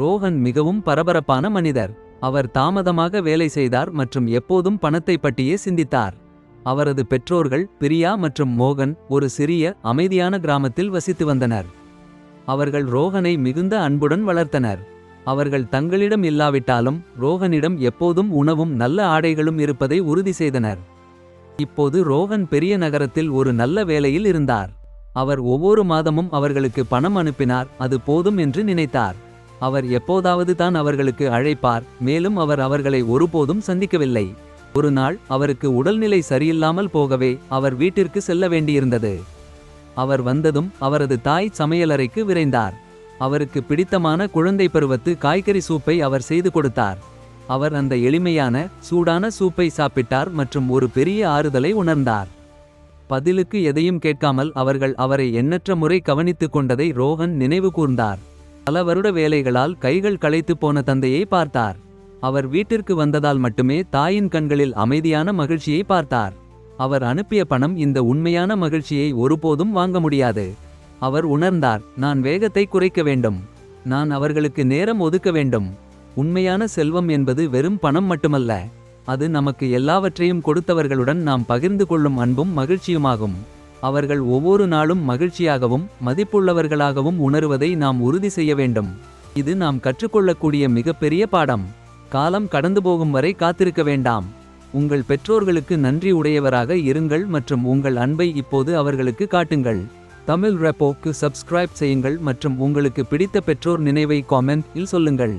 ரோஹன் மிகவும் பரபரப்பான மனிதர். அவர் தாமதமாக வேலை செய்தார் மற்றும் எப்போதும் பணத்தை பற்றியே சிந்தித்தார். அவரது பெற்றோர்கள் பிரியா மற்றும் மோகன் ஒரு சிறிய அமைதியான கிராமத்தில் வசித்து வந்தனர். அவர்கள் ரோஹனை மிகுந்த அன்புடன் வளர்த்தனர். அவர்கள் தங்களிடம் இல்லாவிட்டாலும் ரோஹனிடம் எப்போதும் உணவும் நல்ல ஆடைகளும் இருப்பதை உறுதி செய்தனர். இப்போது ரோஹன் பெரிய நகரத்தில் ஒரு நல்ல வேலையில் இருந்தார். அவர் ஒவ்வொரு மாதமும் அவர்களுக்கு பணம் அனுப்பினார் அது போதும் என்று நினைத்தார். அவர் எப்போதாவது தான் அவர்களுக்கு அழைப்பார் மேலும் அவர் அவர்களை ஒருபோதும் சந்திக்கவில்லை. ஒரு நாள் அவருக்கு உடல்நிலை சரியில்லாமல் போகவே அவர் வீட்டிற்கு செல்ல வேண்டியிருந்தது. அவர் வந்ததும் அவரது தாய் சமையலறைக்கு விரைந்தார். அவருக்கு பிடித்தமான குழந்தை பருவத்து காய்கறி சூப்பை அவர் செய்து கொடுத்தார். அவர் அந்த எளிமையான சூடான சூப்பை சாப்பிட்டார் மற்றும் ஒரு பெரிய ஆறுதலை உணர்ந்தார். பதிலுக்கு எதையும் கேட்காமல் அவர்கள் அவரை எண்ணற்ற முறை கவனித்துக் கொண்டதை ரோஹன் நினைவு கூர்ந்தார். பல வருட வேலைகளால் கைகள் களைத்துப் போன தந்தையை பார்த்தார். அவர் வீட்டிற்கு வந்ததால் மட்டுமே தாயின் கண்களில் அமைதியான மகிழ்ச்சியை பார்த்தார். அவர் அனுப்பிய பணம் இந்த உண்மையான மகிழ்ச்சியை ஒருபோதும் வாங்க முடியாது. அவர் உணர்ந்தார் நான் வேகத்தை குறைக்க வேண்டும். நான் அவர்களுக்கு நேரம் ஒதுக்க வேண்டும். உண்மையான செல்வம் என்பது வெறும் பணம் மட்டுமல்ல. அது நமக்கு எல்லாவற்றையும் கொடுத்தவர்களுடன் நாம் பகிர்ந்து கொள்ளும் அன்பும் மகிழ்ச்சியுமாகும். அவர்கள் ஒவ்வொரு நாளும் மகிழ்ச்சியாகவும் மதிப்புள்ளவர்களாகவும் உணருவதை நாம் உறுதி செய்ய வேண்டும். இது நாம் கற்றுக்கொள்ளக்கூடிய மிகப்பெரிய பாடம். காலம் கடந்து போகும் வரை காத்திருக்க வேண்டாம். உங்கள் பெற்றோர்களுக்கு நன்றி உடையவராக இருங்கள் மற்றும் உங்கள் அன்பை இப்போது அவர்களுக்கு காட்டுங்கள். தமிழ் ரெப்போக்கு சப்ஸ்கிரைப் செய்யுங்கள் மற்றும் உங்களுக்கு பிடித்த பெற்றோர் நினைவை காமெண்ட் இல் சொல்லுங்கள்.